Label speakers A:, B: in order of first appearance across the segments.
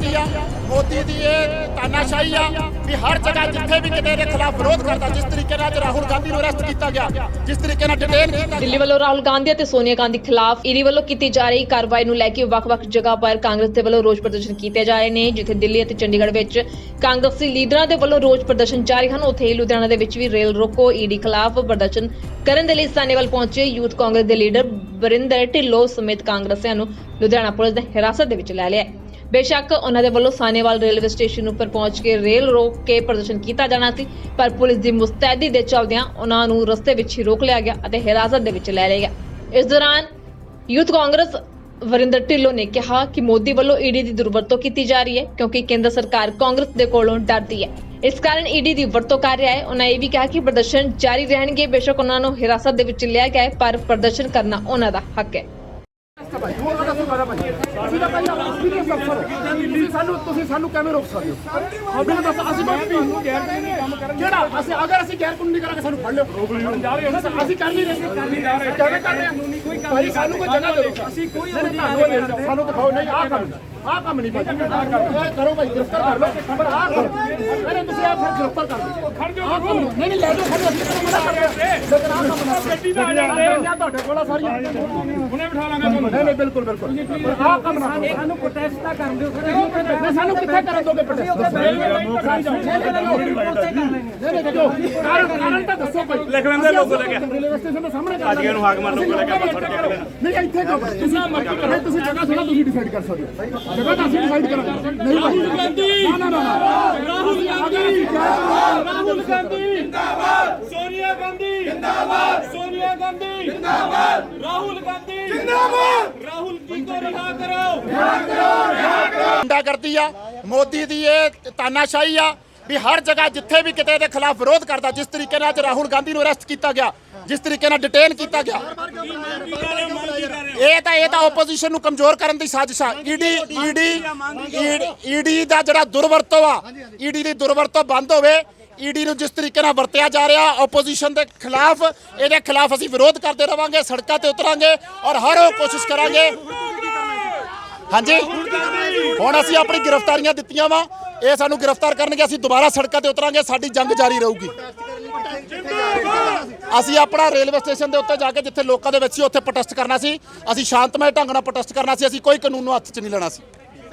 A: ਕਰਦੀ ਆ। ਮੋਦੀ ਦੀ ਇਹ ਤਾਨਾਸ਼ਾਹੀ ਆ ਵੀ ਹਰ ਜਗ੍ਹਾ ਜਿੱਥੇ ਵੀ ਕਿਤੇ ਦੇ ਖਿਲਾਫ ਵਿਰੋਧ ਕਰਦਾ, ਜਿਸ ਤਰੀਕੇ ਨਾਲ ਰਾਹੁਲ ਗਾਂਧੀ ਨੂੰ ਅਰੈਸਟ ਕੀਤਾ ਗਿਆ, ਜਿਸ ਤਰੀਕੇ ਨਾਲ ਡਿਟੇਨ ਕੀਤਾ
B: ਦਿੱਲੀ ਵੱਲੋਂ ਰਾਹੁਲ ਗਾਂਧੀ ਅਤੇ ਸੋਨੀਆ ਗਾਂਧੀ ਖਿਲਾਫ ਈਡੀ ਵੱਲੋਂ ਕੀਤੀ ਜਾ ਰਹੀ ਕਾਰਵਾਈ ਨੂੰ ਲੈ ਕੇ ਵੱਖ-ਵੱਖ ਜਗ੍ਹਾ ਪਰ ਕਾਂਗਰਸ ਦੇ ਵੱਲੋਂ ਰੋਸ ਪ੍ਰਦਰਸ਼ਨ ਕੀਤੇ ਜਾ ਰਹੇ ਨੇ, ਜਿੱਥੇ ਦਿੱਲੀ ਅਤੇ ਚੰਡੀਗੜ੍ਹ ਵਿੱਚ ਕਾਂਗਰਸੀ ਲੀਡਰਾਂ ਦੇ ਵੱਲੋਂ ਰੋਸ ਪ੍ਰਦਰਸ਼ਨ ਜਾਰੀ ਹਨ। ਉੱਥੇ ਹੀ ਲੁਧਿਆਣਾ ਦੇ ਵਿੱਚ ਵੀ ਰੇਲ ਰੋਕੋ, ਈਡੀ ਖਿਲਾਫ ਪ੍ਰਦਰਸ਼ਨ ਕਰਨ ਦੇ ਲਈ ਸਾਨੇਵਾਲ ਪਹੁੰਚੇ ਯੂਥ ਕਾਂਗਰਸ ਦੇ ਲੀਡਰ ਬਰਿੰਦਰ ਢਿੱਲੋਂ ਸਮੇਤ ਕਾਂਗਰਸੀਆਂ ਨੂੰ ਲੁਧਿਆਣਾ ਪੁਲਿਸ ਨੇ ਹਿਰਾਸਤ ਦੇ ਵਿੱਚ ਲੈ ਲਿਆ। ਹੈ। ਬੇਸ਼ੱਕ ਉਹਨਾਂ ਦੇ ਵੱਲੋਂ ਸਾਨੇਵਾਲ ਰੇਲਵੇ ਸਟੇਸ਼ਨ ਉੱਪਰ ਪਹੁੰਚ ਕੇ ਰੇਲ ਰੋਕ ਕੇ ਪ੍ਰਦਰਸ਼ਨ ਕੀਤਾ ਜਾਣਾ ਸੀ, ਪਰ ਪੁਲਿਸ ਦੀ ਮੁਸਤੈਦੀ ਦੇ ਚਲਦਿਆਂ ਉਹਨਾਂ ਨੂੰ ਰਸਤੇ ਵਿੱਚ ਹੀ ਰੋਕ ਲਿਆ ਗਿਆ ਅਤੇ ਹਿਰਾਸਤ ਦੇ ਵਿੱਚ ਲੈ ਲਿਆ ਗਿਆ। ਇਸ ਦੌਰਾਨ ਯੂਥ ਕਾਂਗਰਸ ਵਰਿੰਦਰ ਢਿੱਲੋਂ ਨੇ ਕਿਹਾ ਕਿ ਮੋਦੀ ਵੱਲੋਂ ਈਡੀ ਦੀ ਦੁਰਵਰਤੋਂ ਕੀਤੀ ਜਾ ਰਹੀ ਹੈ, ਕਿਉਂਕਿ ਕੇਂਦਰ ਸਰਕਾਰ ਕਾਂਗਰਸ ਦੇ ਕੋਲੋਂ ਡਰਦੀ ਹੈ। ਇਸ ਕਾਰਨ ਈਡੀ ਦੀ ਵਰਤੋਂ ਕਰ ਰਿਹਾ ਹੈ। ਉਹਨਾਂ ਇਹ ਵੀ ਕਿਹਾ ਕਿ ਪ੍ਰਦਰਸ਼ਨ ਜਾਰੀ ਰਹਿਣਗੇ, ਬੇਸ਼ੱਕ ਉਹਨਾਂ ਨੂੰ ਹਿਰਾਸਤ ਦੇ ਵਿੱਚ ਲਿਆ ਗਿਆ ਹੈ, ਪਰ ਪ੍ਰਦਰਸ਼ਨ ਕਰਨਾ ਉਹਨਾਂ ਦਾ ਹੱਕ ਹੈ।
A: ਤਾਂ ਅਫਸਰ ਹੋ। ਤੁਸੀਂ ਸਾਨੂੰ ਤੁਸੀਂ ਸਾਨੂੰ ਕਿਵੇਂ ਰੋਕ ਸਕਦੇ ਹੋ? ਬਿਨਾਂ ਦੱਸ ਅਸੀਂ ਨਹੀਂ ਗੈਰ ਕਾਨੂੰਨੀ ਕੰਮ ਕਰਨ ਕਿਹੜਾ? ਅਸੀਂ ਅਗਰ ਅਸੀਂ ਗੈਰ ਕਾਨੂੰਨੀ ਕਰਾਂਗੇ ਸਾਨੂੰ ਫੜ ਲਿਓ। ਜਾ ਰਹੇ ਹੋ ਅਸੀਂ ਕਰ ਨਹੀਂ ਰਹੇ। ਕਰ ਨਹੀਂ ਰਹੇ। ਕਿਵੇਂ ਕਰ ਰਹੇ ਹਾਂ। ਕੋਈ ਭਾਈ ਸਾਨੂੰ ਕੋਈ ਜਗ੍ਹਾ ਦਿਓ। ਅਸੀਂ ਕੋਈ ਸਾਨੂੰ ਦਿਖਾਓ। ਨਹੀਂ ਆਹ ਕੰਮ ਆਹ ਕੰਮ ਨਹੀਂ ਇਹ ਕਰੋ ਭਾਈ ਗ੍ਰਿਫਤਾਰ ਕਰ ਲਓ। ਪਰ ਆਹ ਕਰੋ। ਨਹੀਂ ਤੁਸੀਂ ਆਹ ਫਿਰ ਗ੍ਰਿਫਤਾਰ ਕਰ ਲਓ। ਖੜ ਜਾਓ ਨਹੀਂ। ਨਹੀਂ ਲੈ ਜਾਓ ਖੜ ਜਾਓ। ਅਸੀਂ ਮਨਾ ਕਰ ਰਹੇ ਲੇਕਿਨ ਆਹ ਕੰਮ ਨਾ ਗੱਡੀ ਦਾ ਆ ਤੁਹਾਡੇ ਕੋਲ ਆ ਸਾਰੀਆਂ। ਹੁਣੇ ਬਿਠਾ ਲਾਂਗੇ ਤੁਹਾਨੂੰ ਨਹੀਂ ਨਹੀਂ ਬਿਲਕੁਲ ਬਿਲਕੁਲ। ਆਹ ਕੰਮ ਨਾ।
C: ਸਾਨੂੰ ਪ੍ਰੋਟੈਸਟ ਤਾਂ ਕਰਨ ਦਿਓ ਫਿਰ
A: ਨਹੀਂ ਸਾਨੂੰ ਕਿੱਥੇ ਕਰਨ ਦੋਗੇ ਪ੍ਰੋਟੈਸਟ ਨਹੀਂ ਨਹੀਂ ਦੇਖੋ ਕਾਰਨ ਤਾਂ ਦੱਸੋ ਭਾਈ।
D: ਲਿਖ ਲੈਂਦੇ ਲੋਗੋ ਲੈ ਕੇ।
A: ਰੇਲਵੇ ਸਟੇਸ਼ਨ ਦੇ ਸਾਹਮਣੇ ਕਰ
D: ਅੱਜ ਇਹਨੂੰ ਹਾਕ ਮਾਰ ਲੋਗੋ ਲੈ ਕੇ ਆਪਾਂ ਫੜ ਕੇ
A: ਨਹੀਂ ਇੱਥੇ ਕਿਉਂ ਤੁਸੀਂ ਮਰਜ਼ੀ ਕਰੋ। ਤੁਸੀਂ ਜਗ੍ਹਾ ਥੋੜਾ ਤੁਸੀਂ ਡਿਸਾਈਡ ਕਰ ਸਕਦੇ ਹੋ। ਜਗ੍ਹਾ ਤਾਂ ਅਸੀਂ ਡਿਸਾਈਡ ਕਰਾਂਗੇ। ਨਹੀਂ ਰਾਹੁਲ ਗਾਂਧੀ! ਨਾ ਨਾ ਨਾ ਰਾਹੁਲ ਗਾਂਧੀ!
D: ਰਾਹੁਲ ਗਾਂਧੀ! ਜਿੰਦਾਬਾਦ! ਸੋਨੀਆ ਗਾਂਧੀ! ਜਿੰਦਾਬਾਦ! ਸੋਨੀਆ ਗਾਂਧੀ! ਜਿੰਦਾਬਾਦ! ਰਾਹੁਲ ਗਾਂਧੀ ਜਿੰਦਾਬਾਦ ਰਾਹੁਲ ਜੀ ਕੋ ਰਿਹਾ ਕਰੋ
A: ਗੁੰਡਾ ਕਰਦੀ ਆ, ਮੋਦੀ ਦੀ ਇਹ ਤਾਨਾਸ਼ਾਹੀ ਆ ਵੀ ਹਰ ਜਗ੍ਹਾ ਜਿੱਥੇ ਵੀ ਕਿਤੇ ਦੇ ਖਿਲਾਫ ਵਿਰੋਧ ਕਰਦਾ, ਜਿਸ ਤਰੀਕੇ ਨਾਲ ਅੱਜ ਰਾਹੁਲ ਗਾਂਧੀ ਨੂੰ ਅਰੈਸਟ ਕੀਤਾ ਗਿਆ, ਜਿਸ ਤਰੀਕੇ ਨਾਲ ਡਿਟੇਨ ਕੀਤਾ ਗਿਆ। ਇਹ ਤਾਂ ਇਹ ਤਾਂ ਆਪੋਜੀਸ਼ਨ ਨੂੰ ਕਮਜ਼ੋਰ ਕਰਨ ਦੀ ਸਾਜ਼ਿਸ਼ ਆ। ਈਡੀ ਈਡੀ ਈਡੀ ਦਾ ਜਿਹੜਾ ਦੁਰਵਰਤੋਂ ਆ ਈਡੀ ਦੀ ਦੁਰਵਰਤੋਂ ਬੰਦ ਹੋਵੇ ਈਡੀ ਨੂੰ ਜਿਸ ਤਰੀਕੇ ਨਾਲ ਵਰਤਿਆ ਜਾ ਰਿਹਾ ਆਪੋਜੀਸ਼ਨ ਦੇ ਖਿਲਾਫ, ਇਹਦੇ ਖਿਲਾਫ ਅਸੀਂ ਵਿਰੋਧ ਕਰਦੇ ਰਵਾਂਗੇ, ਸੜਕਾਂ ਤੇ ਉਤਰਾਂਗੇ ਔਰ ਹਰ ਉਹ ਕੋਸ਼ਿਸ਼ ਕਰਾਂਗੇ। ਹਾਂਜੀ? ਹੁਣ ਅਸੀਂ ਆਪਣੀ ਗ੍ਰਿਫਤਾਰੀਆਂ ਦਿੱਤੀਆਂ ਵਾ, ਇਹ ਸਾਨੂੰ ਗ੍ਰਿਫਤਾਰ ਕਰਨਗੇ, ਅਸੀਂ ਦੁਬਾਰਾ ਸੜਕਾਂ ਤੇ ਉਤਰਾਂਗੇ, ਸਾਡੀ ਜੰਗ ਜਾਰੀ ਰਹੂਗੀ। ਅਸੀਂ ਆਪਣਾ ਰੇਲਵੇ ਸਟੇਸ਼ਨ ਦੇ ਉੱਤੇ ਜਾ ਕੇ ਜਿੱਥੇ ਲੋਕਾਂ ਦੇ ਵਿੱਚ ਸੀ, ਉੱਥੇ ਪ੍ਰੋਟੈਸਟ ਕਰਨਾ ਸੀ। ਅਸੀਂ ਸ਼ਾਂਤਮਈ ਢੰਗ ਨਾਲ ਪ੍ਰੋਟੈਸਟ ਕਰਨਾ ਸੀ, ਅਸੀਂ ਕੋਈ ਕਾਨੂੰਨ ਨੂੰ ਹੱਥ 'ਚ ਨਹੀਂ ਲੈਣਾ ਸੀ।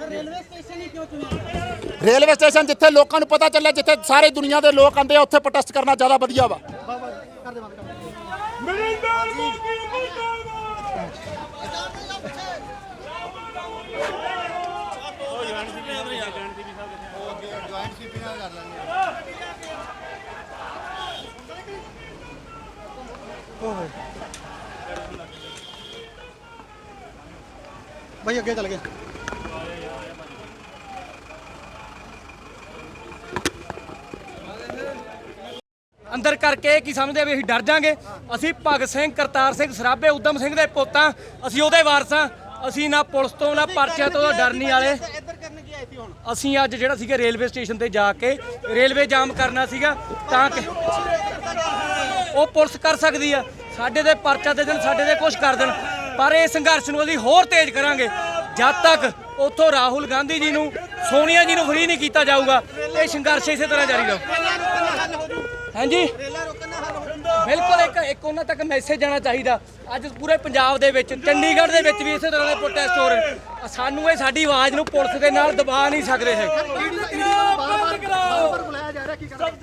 A: ਰੇਲਵੇ ਸਟੇਸ਼ਨ ਜਿੱਥੇ ਲੋਕਾਂ ਨੂੰ ਪਤਾ ਚੱਲਿਆ ਜਿੱਥੇ ਸਾਰੇ ਦੁਨੀਆ ਦੇ ਲੋਕ ਆਉਂਦੇ ਆ ਉੱਥੇ ਪ੍ਰੋਟੈਸਟ ਕਰਨਾ ਜ਼ਿਆਦਾ ਵਧੀਆ ਵਾ।
E: ਭਾਈ ਅੱਗੇ ਚੱਲ ਗਏ।
C: ਅੰਦਰ ਕਰਕੇ ਕੀ ਸਮਝਦੇ ਆ ਵੀ ਅਸੀਂ ਡਰ ਜਾਾਂਗੇ? ਅਸੀਂ ਭਗਤ ਸਿੰਘ ਕਰਤਾਰ ਸਿੰਘ ਸਰਾਭੇ ਉਦਮ ਸਿੰਘ ਦੇ ਪੁੱਤਾਂ ਅਸੀਂ ਉਹਦੇ ਵਾਰਸਾਂ ਅਸੀਂ ਨਾ ਪੁਲਿਸ ਤੋਂ ਨਾ ਪਰਚਿਆਂ ਤੋਂ ਡਰਨੀ ਵਾਲੇ। ਅਸੀਂ ਅੱਜ ਜਿਹੜਾ ਸੀਗਾ ਰੇਲਵੇ ਸਟੇਸ਼ਨ ਤੇ ਜਾ ਕੇ ਰੇਲਵੇ ਜਾਮ ਕਰਨਾ ਸੀਗਾ ਤਾਂ ਕਿ ਉਹ ਪੁਲਿਸ ਕਰ ਸਕਦੀ ਆ। ਸਾਡੇ ਦੇ ਪਰਚਾ ਦੇ ਦੇਣ ਸਾਡੇ ਦੇ ਕੁਝ ਕਰ ਦੇਣ ਪਰ ਇਹ ਸੰਘਰਸ਼ ਨੂੰ ਅਸੀਂ ਹੋਰ ਤੇਜ਼ ਕਰਾਂਗੇ। ਜਦ ਤੱਕ ਉੱਥੋਂ ਰਾਹੁਲ ਗਾਂਧੀ ਜੀ ਨੂੰ ਸੋਨੀਆ ਜੀ ਨੂੰ ਫਰੀ ਨਹੀਂ ਕੀਤਾ ਜਾਊਗਾ ਇਹ ਸੰਘਰਸ਼ ਇਸੇ ਤਰ੍ਹਾਂ ਜਾਰੀ ਰਹੂ। ਹਾਂਜੀ ਬਿਲਕੁਲ ਇੱਕ ਇੱਕ ਉਹਨਾਂ ਤੱਕ ਮੈਸੇਜ ਜਾਣਾ ਚਾਹੀਦਾ ਅੱਜ ਪੂਰੇ ਪੰਜਾਬ ਦੇ ਵਿੱਚ ਚੰਡੀਗੜ੍ਹ ਦੇ ਵਿੱਚ ਵੀ ਇਸੇ ਤਰ੍ਹਾਂ ਦੇ ਪ੍ਰੋਟੈਸਟ ਹੋ ਰਹੇ ਨੇ। ਸਾਨੂੰ ਇਹ ਸਾਡੀ ਆਵਾਜ਼ ਨੂੰ ਪੁਲਿਸ ਦੇ ਨਾਲ ਦਬਾ ਨਹੀਂ ਸਕਦੇ ਹੈ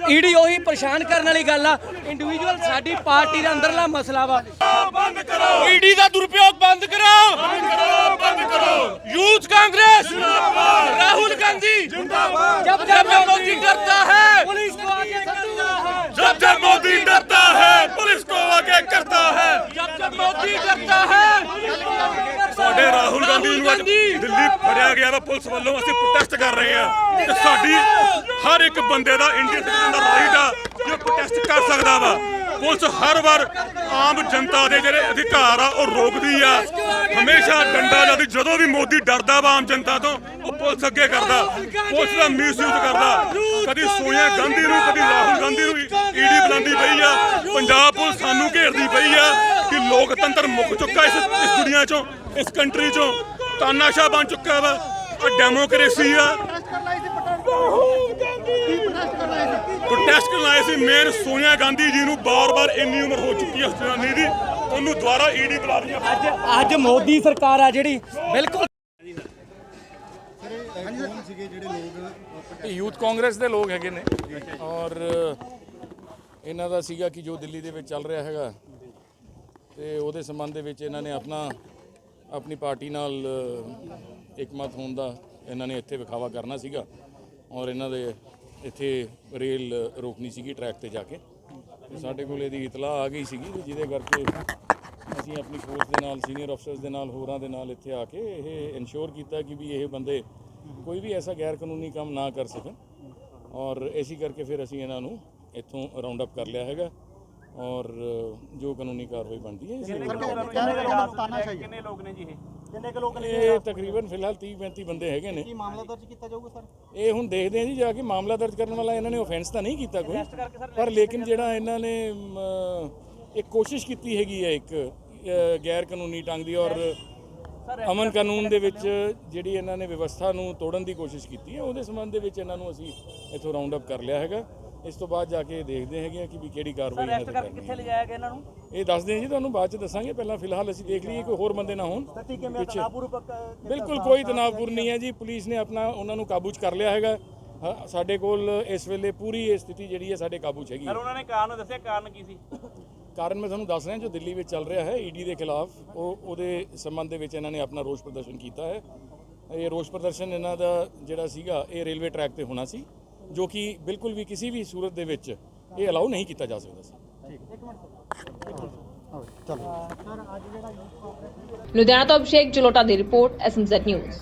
C: ਈਡੀ ਉਹੀ ਪਰੇਸ਼ਾਨ ਕਰਨ ਵਾਲੀ ਗੱਲ ਆ ਇੰਡੀਵਿਜੂਅਲ ਸਾਡੀ ਪਾਰਟੀ ਦਾ ਅੰਦਰਲਾ ਮਸਲਾ ਵਾ
D: ਬੰਦ ਕਰੋ ਈਡੀ ਦਾ ਦੁਰਉਪਯੋਗ ਬੰਦ ਕਰੋ ਬੰਦ ਕਰੋ ਬੰਦ ਕਰੋ ਯੂਥ ਕਾਂਗਰਸ ਜਿੰਦਾਬਾਦ ਰਾਹੁਲ ਗਾਂਧੀ ਜਿੰਦਾਬਾਦ
C: जब
D: जब मोदी डरता है
C: पुलिस को आगे करना है
D: जब जब मोदी डरता है पुलिस को आगे करता है जब जब मोदी डरता है ਸਾਡੇ ਰਾਹੁਲ ਗਾਂਧੀ ਨੂੰ ਅੱਜ ਦਿੱਲੀ ਫੜਿਆ ਗਿਆ ਵਾ ਪੁਲਿਸ ਵੱਲੋਂ ਅਸੀਂ ਪ੍ਰੋਟੈਸਟ ਕਰ ਰਹੇ ਆ ਤੇ ਸਾਡੀ ਹਰ ਇੱਕ ਬੰਦੇ ਦਾ ਇੰਡੀਅਨ ਸਿਟੀਜ਼ਨ ਦਾ ਰਾਈਟ ਆ ਜੋ ਪ੍ਰੋਟੈਸਟ ਕਰ ਸਕਦਾ ਵਾ ਪੁਲਿਸ ਹਰ ਵਾਰ ਆਮ ਜਨਤਾ ਦੇ ਜਿਹੜੇ ਅਧਿਕਾਰ ਆ, ਉਹ ਰੋਕਦੀ ਆ। ਹਮੇਸ਼ਾ ਡੰਡਾ ਲਾਦੀ ਜਦੋਂ ਵੀ ਮੋਦੀ ਡਰਦਾ ਵਾ ਆਮ ਜਨਤਾ ਤੋਂ, ਉਹ ਪੁਲਿਸ ਅੱਗੇ ਕਰਦਾ। ਪੁਲਿਸ ਦਾ ਮਿਸਯੂਜ਼ ਕਰਦਾ। ਕਦੀ ਸੋਨੀਆ ਗਾਂਧੀ ਨੂੰ, ਕਦੀ ਰਾਹੁਲ ਗਾਂਧੀ ਨੂੰ ਈਡੀ ਬੁਲਾਉਂਦੀ ਪਈ ਆ। ਪੰਜਾਬ ਪੁਲਿਸ ਸਾਨੂੰ ਘੇਰਦੀ ਪਈ ਆ ਕਿ ਲੋਕਤੰਤਰ ਮੁੱਕ ਚੁੱਕਾ ਇਸ ਇਸ ਦੁਨੀਆ ਚੋਂ, ਇਸ ਕੰਟਰੀ ਚੋਂ। ਤਾਨਾਸ਼ਾਹ ਬਣ ਚੁੱਕਾ ਵਾ। ਆ ਡੈਮੋਕ੍ਰੇਸੀ ਆ। ਪ੍ਰੋਟੈਸਟ ਕਰਨ ਆਏ ਸੀ ਮੇਨ ਸੋਨੀਆ ਗਾਂਧੀ ਜੀ ਨੂੰ ਬਾਰ-ਬਾਰ ਇੰਨੀ ਉਮਰ ਹੋ ਚੁੱਕੀ ਹੈ ਜਨਾਨੀ ਦੀ ਉਹਨੂੰ ਦੁਬਾਰਾ ਈਡੀ ਬੁਲਾ ਰਹੀ ਹੈ
C: ਅੱਜ ਅੱਜ ਮੋਦੀ ਸਰਕਾਰ ਆ ਜਿਹੜੀ ਬਿਲਕੁਲ।
F: ਯੂਥ ਕਾਂਗਰਸ ਦੇ ਲੋਕ ਹੈਗੇ ਨੇ ਔਰ ਇਹਨਾਂ ਦਾ ਸੀਗਾ ਕਿ ਜੋ ਦਿੱਲੀ ਦੇ ਵਿੱਚ ਚੱਲ ਰਿਹਾ ਹੈਗਾ ਤੇ ਉਹਦੇ ਸੰਬੰਧ ਦੇ ਵਿੱਚ ਇਹਨਾਂ ਨੇ ਆਪਣਾ ਆਪਣੀ ਪਾਰਟੀ ਨਾਲ ਇਕਮਤ ਹੋਣ ਦਾ ਇਹਨਾਂ ਨੇ ਇੱਥੇ ਵਿਖਾਵਾ ਕਰਨਾ ਸੀਗਾ ਔਰ ਇਹਨਾਂ ਦੇ ਇੱਥੇ ਰੇਲ ਰੋਕਣੀ ਸੀਗੀ ਟਰੈਕ ਤੇ ਜਾ ਕੇ। ਤੇ ਸਾਡੇ ਕੋਲ ਇਹਦੀ ਇਤਲਾਹ ਆ ਗਈ ਸੀਗੀ ਜਿਹਦੇ ਕਰਕੇ ਅਸੀਂ ਆਪਣੀ ਫੋਰਸ ਦੇ ਨਾਲ ਸੀਨੀਅਰ ਅਫਸਰਸ ਦੇ ਨਾਲ ਹੋਰਾਂ ਦੇ ਨਾਲ ਇੱਥੇ ਆ ਕੇ ਇਹ ਇਨਸ਼ੋਰ ਕੀਤਾ ਕਿ ਵੀ ਇਹ ਬੰਦੇ ਕੋਈ ਵੀ ਐਸਾ ਗੈਰ ਕਾਨੂੰਨੀ ਕੰਮ ਨਾ ਕਰ ਸਕਣ। ਔਰ ਇਸੇ ਕਰਕੇ ਫਿਰ ਅਸੀਂ ਇਹਨਾਂ ਨੂੰ ਇੱਥੋਂ ਰਾਉਂਡ ਅਪ ਕਰ ਲਿਆ ਹੈਗਾ। ਔਰ ਜੋ ਕਾਨੂੰਨੀ ਕਾਰਵਾਈ ਬਣਦੀ ਹੈ
E: ਕਿੰਨੇ ਲੋਕ ਨੇ ਜੀ ਇਹ? ਕਿੰਨੇ ਕੁ ਲੋਕ ਨੇ
F: ਇਹ ਤਕਰੀਬਨ ਫਿਲਹਾਲ 30 35 ਬੰਦੇ ਹੈਗੇ ਨੇ।
E: ਕੀ ਮਾਮਲਾ ਦਰਜ ਕੀਤਾ ਜਾਊਗਾ ਸਰ?
F: ਇਹ ਹੁਣ ਦੇਖਦੇ ਹਾਂ ਜੀ ਜਾ ਕੇ ਮਾਮਲਾ ਦਰਜ ਕਰਨ ਵਾਲਾ ਇਹਨਾਂ ਨੇ ਆਫੈਂਸ ਤਾਂ ਨਹੀਂ ਕੀਤਾ ਕੋਈ। ਪਰ ਲੇਕਿਨ ਜਿਹੜਾ ਇਹਨਾਂ ਨੇ ਇੱਕ ਕੋਸ਼ਿਸ਼ ਕੀਤੀ ਹੈਗੀ ਹੈ ਇੱਕ ਗੈਰ ਕਾਨੂੰਨੀ ਢੰਗ ਦੀ ਔਰ ਅਮਨ ਕਾਨੂੰਨ ਦੇ ਵਿੱਚ ਜਿਹੜੀ ਇਹਨਾਂ ਨੇ ਵਿਵਸਥਾ ਨੂੰ ਤੋੜਨ ਦੀ ਕੋਸ਼ਿਸ਼ ਕੀਤੀ ਹੈ ਉਹਦੇ ਸੰਬੰਧ ਦੇ ਵਿੱਚ ਇਹਨਾਂ ਨੂੰ ਅਸੀਂ ਇੱਥੋਂ ਰਾਉਂਡ ਅਪ ਕਰ ਲਿਆ ਹੈਗਾ। ਇਸ ਤੋਂ ਬਾਅਦ ਜਾ ਕੇ ਦੇਖਦੇ ਹੈਗੇ ਆ ਕਿ ਵੀ ਕਿਹੜੀ ਕਾਰਵਾਈ ਇਹਨਾਂ ਤੇ ਕਰਨੀ ਕਿੱਥੇ ਲਿਜਾਇਆ ਗਿਆ ਇਹਨਾਂ ਨੂੰ? ਇਹ ਦੱਸਦੇ ਹਾਂ ਜੀ ਤੁਹਾਨੂੰ ਬਾਅਦ ਚ ਦੱਸਾਂਗੇ। ਪਹਿਲਾਂ ਫਿਲਹਾਲ ਅਸੀਂ ਦੇਖ ਲਈਏ ਕੋਈ ਹੋਰ ਬੰਦੇ ਨਾ ਹੋਣ। ਬਿਲਕੁਲ ਕੋਈ ਤਣਾਅਪੂਰ ਨਹੀਂ ਹੈ ਜੀ। ਪੁਲਿਸ ਨੇ ਆਪਣਾ ਉਹਨਾਂ ਨੂੰ ਕਾਬੂ 'ਚ ਕਰ ਲਿਆ ਹੈਗਾ। ਹਾਂ, ਸਾਡੇ ਕੋਲ ਇਸ ਵੇਲੇ ਪੂਰੀ ਇਹ ਸਥਿਤੀ ਜਿਹੜੀ ਹੈ ਸਾਡੇ ਕਾਬੂ 'ਚ ਹੈਗੀ ਹੈ।
G: ਉਹਨਾਂ ਨੇ ਕਾਰਨ ਦੱਸਿਆ ਕਾਰਨ ਕੀ ਸੀ?
F: ਕਾਰਨ ਮੈਂ ਤੁਹਾਨੂੰ ਦੱਸ ਰਿਹਾ ਜੋ ਦਿੱਲੀ ਵਿੱਚ ਚੱਲ ਰਿਹਾ ਹੈ ਈਡੀ ਦੇ ਖਿਲਾਫ ਉਹ ਉਹਦੇ ਸੰਬੰਧ ਦੇ ਵਿੱਚ ਇਹਨਾਂ ਨੇ ਆਪਣਾ ਰੋਸ ਪ੍ਰਦਰਸ਼ਨ ਕੀਤਾ ਹੈ। ਇਹ ਰੋਸ ਪ੍ਰਦਰਸ਼ਨ ਇਹਨਾਂ ਦਾ ਜਿਹੜਾ ਸੀਗਾ ਇਹ ਰੇਲਵੇ ਟਰੈਕ ਤੇ ਹੋਣਾ ਸੀ। ਜੋ ਕਿ ਬਿਲਕੁਲ ਵੀ ਕਿਸੇ ਵੀ ਸੂਰਤ ਦੇ ਵਿੱਚ ਇਹ ਅਲਾਉ ਨਹੀਂ ਕੀਤਾ ਜਾ ਸਕਦਾ ਸੀ।
E: ਚਲੋ।
B: ਲੁਧਿਆਣਾ ਤੋਂ ਅਭਿਸ਼ੇਕ ਜਲੋਟਾ ਦੀ ਰਿਪੋਰਟ ਐਸਐਮਜ਼ੈਡ ਨਿਊਜ਼